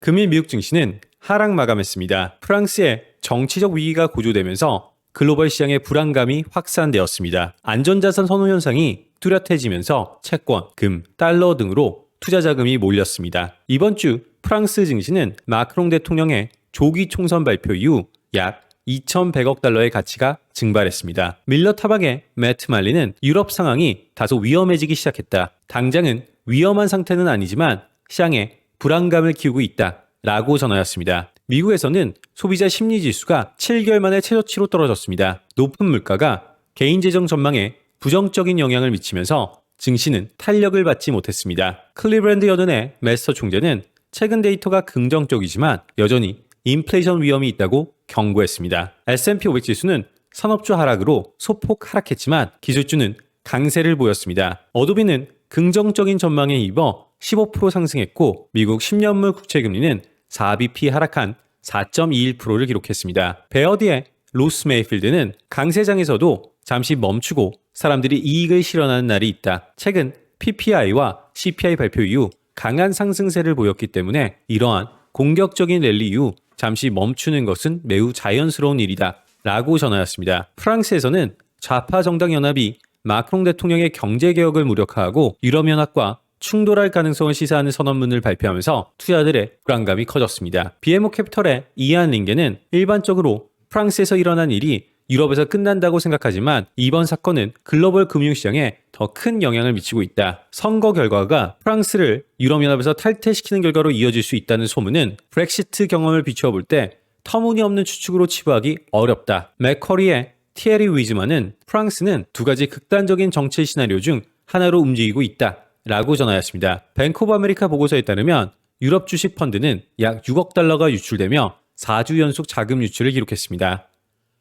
금일 미국 증시는 하락 마감했습니다. 프랑스의 정치적 위기가 고조되면서 글로벌 시장의 불안감이 확산되었습니다. 안전자산 선호 현상이 뚜렷해지면서 채권, 금, 달러 등으로 투자 자금이 몰렸습니다. 이번 주 프랑스 증시는 마크롱 대통령의 조기 총선 발표 이후 약 2,100억 달러의 가치가 증발했습니다. 밀러 타박의 매트 말리는 유럽 상황이 다소 위험해지기 시작했다. 당장은 위험한 상태는 아니지만 시장에 불안감을 키우고 있다. 라고 전하였습니다. 미국에서는 소비자 심리 지수가 7개월 만에 최저치로 떨어졌습니다. 높은 물가가 개인 재정 전망에 부정적인 영향을 미치면서 증시는 탄력을 받지 못했습니다. 클리브랜드 연은의 메스터 총재는 최근 데이터가 긍정적이지만 여전히 인플레이션 위험이 있다고 경고했습니다. S&P 500 지수는 산업주 하락으로 소폭 하락했지만 기술주는 강세를 보였습니다. 어도비는 긍정적인 전망에 입어 15% 상승했고 미국 10년물 국채금리는 4bp 하락한 4.21%를 기록했습니다. 베어디의 로스 메이필드는 강세장에서도 잠시 멈추고 사람들이 이익을 실현하는 날이 있다. 최근 PPI와 CPI 발표 이후 강한 상승세를 보였기 때문에 이러한 공격적인 랠리 이후 잠시 멈추는 것은 매우 자연스러운 일이다. 라고 전하였습니다. 프랑스에서는 좌파 정당 연합이 마크롱 대통령의 경제 개혁을 무력화하고 유럽연합과 충돌할 가능성을 시사하는 선언문을 발표하면서 투자들의 불안감이 커졌습니다. BMO 캐피털의 이안 링게는 일반적으로 프랑스에서 일어난 일이 유럽에서 끝난다고 생각하지만 이번 사건은 글로벌 금융시장에 더 큰 영향을 미치고 있다. 선거 결과가 프랑스를 유럽연합에서 탈퇴시키는 결과로 이어질 수 있다는 소문은 브렉시트 경험을 비추어 볼 때 터무니없는 추측으로 치부하기 어렵다. 맥커리의 티에리 위즈만은 프랑스는 두 가지 극단적인 정치 시나리오 중 하나로 움직이고 있다. 라고 전하였습니다. 오브 아메리카 보고서에 따르면 유럽 주식 펀드는 약 6억 달러가 유출되며 4주 연속 자금 유출을 기록했습니다.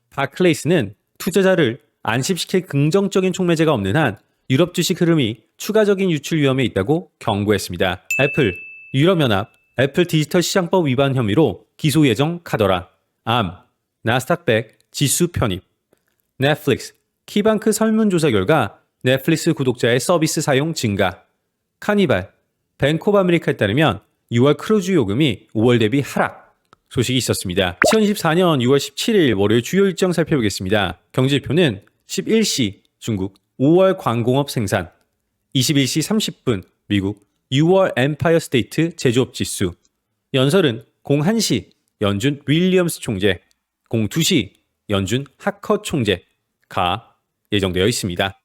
바클레이스는 투자자를 안심시킬 긍정적인 촉매제가 없는 한 유럽 주식 흐름이 추가적인 유출 위험에 있다고 경고했습니다. 애플, 유럽연합, 애플 디지털 시장법 위반 혐의로 기소 예정 카더라, 암, 나스닥백 지수 편입, 넷플릭스, 키방크 설문조사 결과 넷플릭스 구독자의 서비스 사용 증가, 카니발, 오브 아메리카에 따르면 6월 크루즈 요금이 5월 대비 하락 소식이 있었습니다. 2024년 6월 17일 월요일 주요 일정 살펴보겠습니다. 경제지표는 11시 중국 5월 광공업 생산, 21시 30분 미국 6월 엠파이어 스테이트 제조업 지수, 연설은 01시 연준 윌리엄스 총재, 02시 연준 하커 총재 가 예정되어 있습니다.